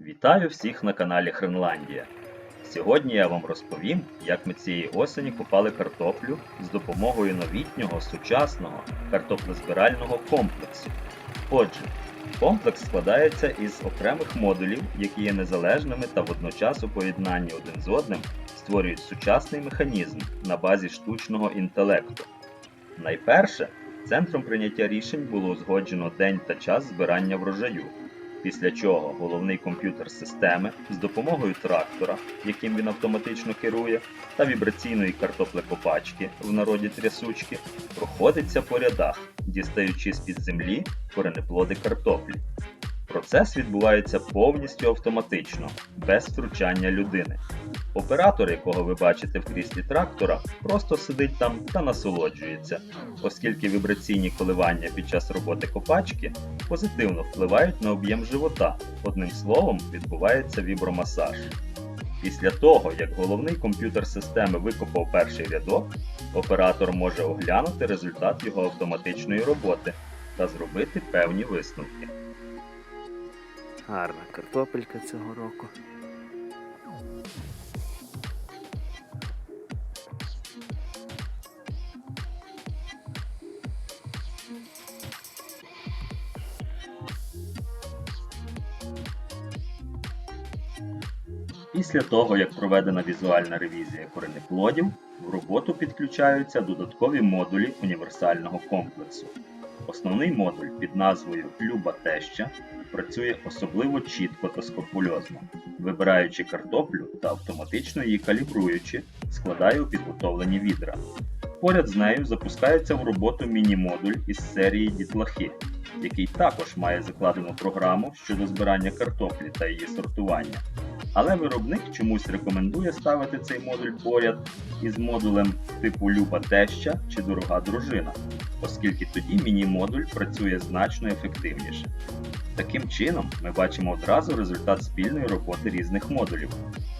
Вітаю всіх на каналі Хренландія. Сьогодні я вам розповім, як ми цієї осені купали картоплю з допомогою новітнього сучасного картоплезбирального комплексу. Отже, комплекс складається із окремих модулів, які є незалежними та водночас у поєднанні один з одним створюють сучасний механізм на базі штучного інтелекту. Найперше, центром прийняття рішень було узгоджено день та час збирання врожаю, після чого головний комп'ютер системи з допомогою трактора, яким він автоматично керує, та вібраційної картоплекопачки в народі трясучки, проходиться по рядах, дістаючи з-під землі коренеплоди картоплі. Процес відбувається повністю автоматично, без втручання людини. Оператор, якого ви бачите в кріслі трактора, просто сидить там та насолоджується, оскільки вібраційні коливання під час роботи копачки позитивно впливають на об'єм живота. Одним словом, відбувається вібромасаж. Після того, як головний комп'ютер системи викопав перший рядок, оператор може оглянути результат його автоматичної роботи та зробити певні висновки. Гарна картопелька цього року. Після того, як проведена візуальна ревізія коренеплодів, в роботу підключаються додаткові модулі універсального комплексу. Основний модуль під назвою Люба теща працює особливо чітко та скрупульозно, вибираючи картоплю та автоматично її калібруючи, складає у підготовлені відра. Поряд з нею запускається в роботу міні-модуль із серії дітлахи, який також має закладену програму щодо збирання картоплі та її сортування. Але виробник чомусь рекомендує ставити цей модуль поряд із модулем типу Люба теща чи дорога дружина, оскільки тоді міні-модуль працює значно ефективніше. Таким чином, ми бачимо одразу результат спільної роботи різних модулів.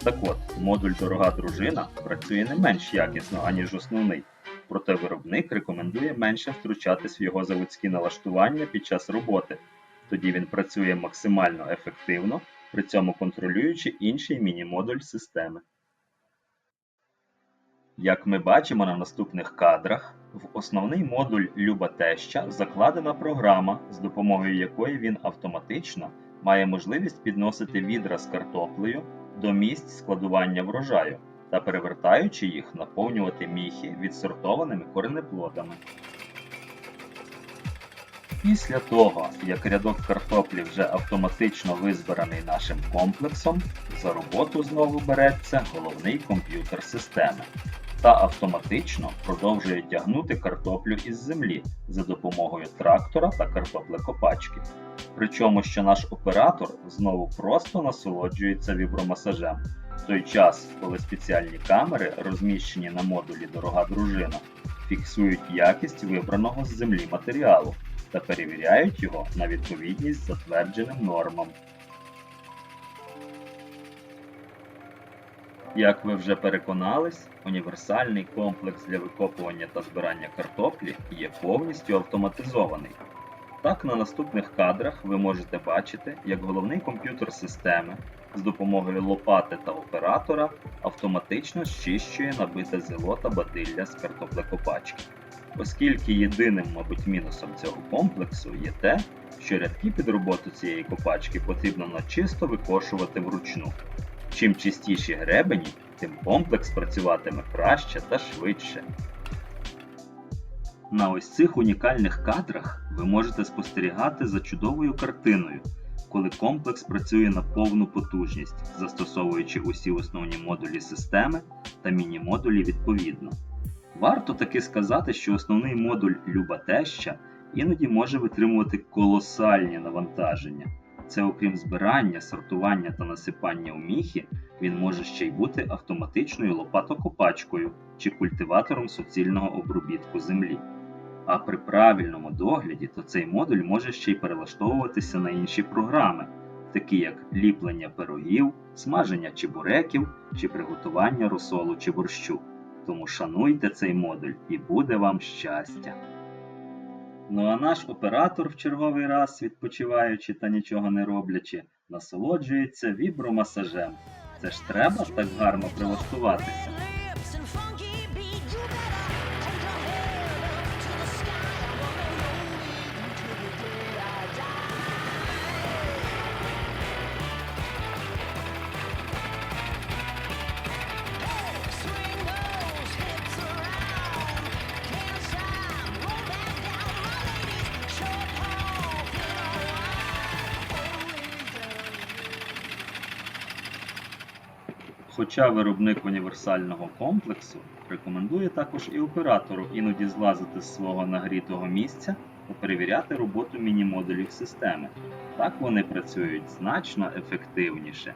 Так от, модуль дорога дружина працює не менш якісно, аніж основний, проте виробник рекомендує менше втручатись в його заводські налаштування під час роботи. Тоді він працює максимально ефективно при цьому контролюючи інший міні-модуль системи. Як ми бачимо на наступних кадрах, в основний модуль Люба Теща закладена програма, з допомогою якої він автоматично має можливість підносити відра з картоплею до місць складування врожаю та перевертаючи їх наповнювати міхи відсортованими коренеплодами. Після того, як рядок картоплі вже автоматично визбираний нашим комплексом, за роботу знову береться головний комп'ютер системи та автоматично продовжує тягнути картоплю із землі за допомогою трактора та картоплекопачки. Причому що наш оператор знову просто насолоджується вібромасажем, в той час, коли спеціальні камери, розміщені на модулі Дорога дружина, фіксують якість вибраного з землі матеріалу та перевіряють його на відповідність затвердженим нормам. Як ви вже переконались, універсальний комплекс для викопування та збирання картоплі є повністю автоматизований. Так, на наступних кадрах ви можете бачити, як головний комп'ютер системи з допомогою лопати та оператора автоматично щищує набите зело та бадилля з картоплекопачки. Оскільки єдиним, мабуть, мінусом цього комплексу є те, що рядки під роботу цієї копачки потрібно начисто викошувати вручну. Чим чистіші гребені, тим комплекс працюватиме краще та швидше. На ось цих унікальних кадрах ви можете спостерігати за чудовою картиною, коли комплекс працює на повну потужність, застосовуючи усі основні модулі системи та міні-модулі відповідно. Варто таки сказати, що основний модуль Люба Теща іноді може витримувати колосальні навантаження. Це окрім збирання, сортування та насипання у міхи, він може ще й бути автоматичною лопатокопачкою чи культиватором суцільного обробітку землі. А при правильному догляді, то цей модуль може ще й перелаштовуватися на інші програми, такі як ліплення пирогів, смаження чебуреків чи приготування розсолу чи борщу. Тому шануйте цей модуль і буде вам щастя. Ну а наш оператор в черговий раз, відпочиваючи та нічого не роблячи, насолоджується вібромасажем. Це ж треба так гарно прилаштуватися. Хоча виробник універсального комплексу рекомендує також і оператору іноді злазити з свого нагрітого місця та перевіряти роботу міні-модулів системи. Так вони працюють значно ефективніше.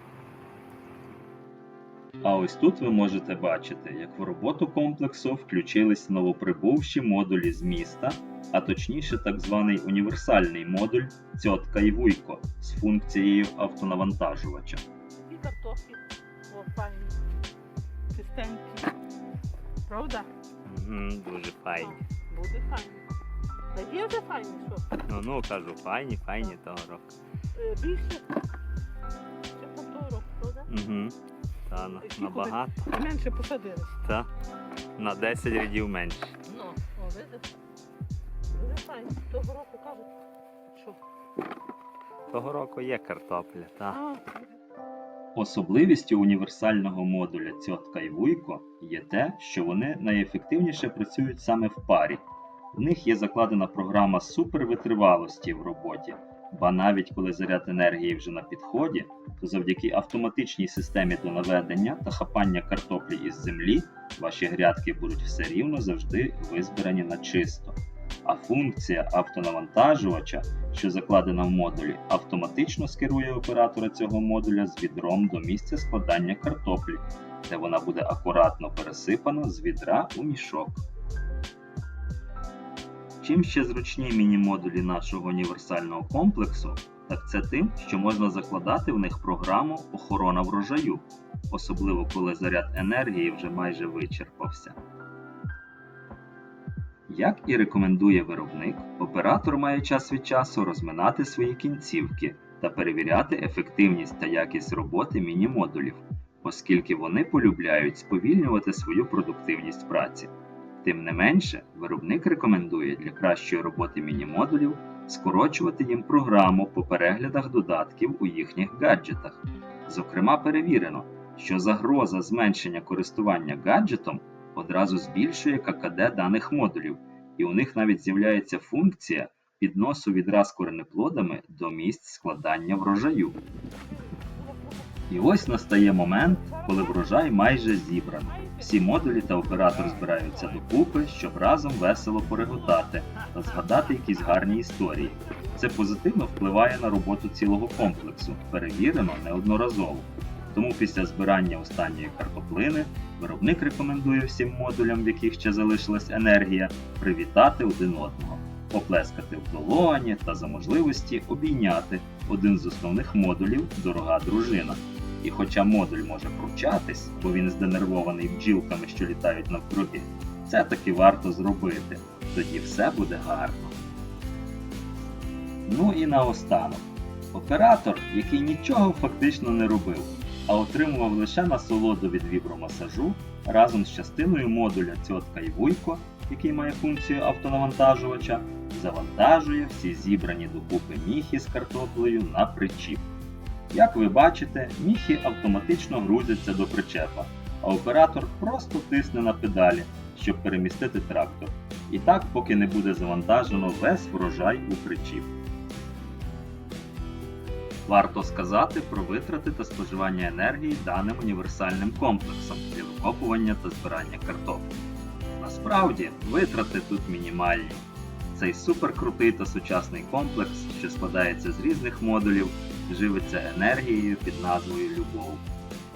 А ось тут ви можете бачити, як в роботу комплексу включились новоприбувші модулі з міста, а точніше так званий універсальний модуль Цьотка і Вуйко з функцією автонавантажувача. Файні. Чистенькі. Правда? Дуже файні. Буде файні. Та є вже файні, що? Ну, ну кажу, файні, файні того року. Е, Більше. Того року, правда? Угу. Та на, Які набагато. Менше посадились. Та на 10 рядів менше. Ну, о, видиш? Дуже файні. Того року кажуть, що? Того року є картопля, та. А, Особливістю універсального модуля Цьотка і Вуйко є те, що вони найефективніше працюють саме в парі. В них є закладена програма супервитривалості в роботі, ба навіть коли заряд енергії вже на підході, то завдяки автоматичній системі до наведення та хапання картоплі із землі ваші грядки будуть все рівно завжди визбирані на чисто. А функція автонавантажувача, що закладена в модулі, автоматично скерує оператора цього модуля з відром до місця складання картоплі, де вона буде акуратно пересипана з відра у мішок. Чим ще зручні міні-модулі нашого універсального комплексу, так це тим, що можна закладати в них програму охорона врожаю, особливо коли заряд енергії вже майже вичерпався. Як і рекомендує виробник, оператор має час від часу розминати свої кінцівки та перевіряти ефективність та якість роботи міні-модулів, оскільки вони полюбляють сповільнювати свою продуктивність праці. Тим не менше, виробник рекомендує для кращої роботи міні-модулів скорочувати їм програму по переглядах додатків у їхніх гаджетах. Зокрема, перевірено, що загроза зменшення користування гаджетом одразу збільшує ККД даних модулів, і у них навіть з'являється функція підносу відра з коренеплодами до місць складання врожаю. І ось настає момент, коли врожай майже зібрано. Всі модулі та оператор збираються докупи, щоб разом весело пореготати та згадати якісь гарні історії. Це позитивно впливає на роботу цілого комплексу, перевірено неодноразово. Тому після збирання останньої картоплини виробник рекомендує всім модулям, в яких ще залишилась енергія, привітати один одного, поплескати в долоні та за можливості обійняти один з основних модулів дорога дружина. І хоча модуль може пручатись, бо він зденервований бджілками, що літають навкруги, це таки варто зробити. Тоді все буде гарно. Ну і наостанок. Оператор, який нічого фактично не робив, а отримував лише насолоду від вібромасажу разом з частиною модуля Цьотка і Вуйко, який має функцію автонавантажувача, завантажує всі зібрані докупи міхи з картоплею на причіп. Як ви бачите, міхи автоматично грузяться до причепа, а оператор просто тисне на педалі, щоб перемістити трактор. І так, поки не буде завантажено весь врожай у причіп. Варто сказати про витрати та споживання енергії даним універсальним комплексом для викопування та збирання картоплі. Насправді, витрати тут мінімальні. Цей суперкрутий та сучасний комплекс, що складається з різних модулів, живиться енергією під назвою Любов,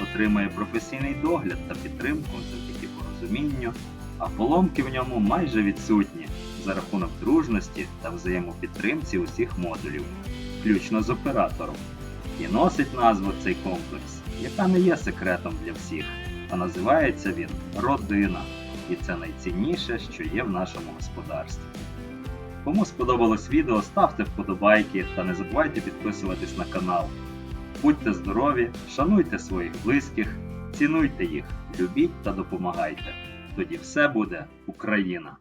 отримує професійний догляд та підтримку завдяки порозумінню, а поломки в ньому майже відсутні за рахунок дружності та взаємопідтримці усіх модулів, включно з оператором. І носить назву цей комплекс, яка не є секретом для всіх, а називається він Родина. І це найцінніше, що є в нашому господарстві. Кому сподобалось відео, ставте вподобайки та не забувайте підписуватись на канал. Будьте здорові, шануйте своїх близьких, цінуйте їх, любіть та допомагайте. Тоді все буде Україна!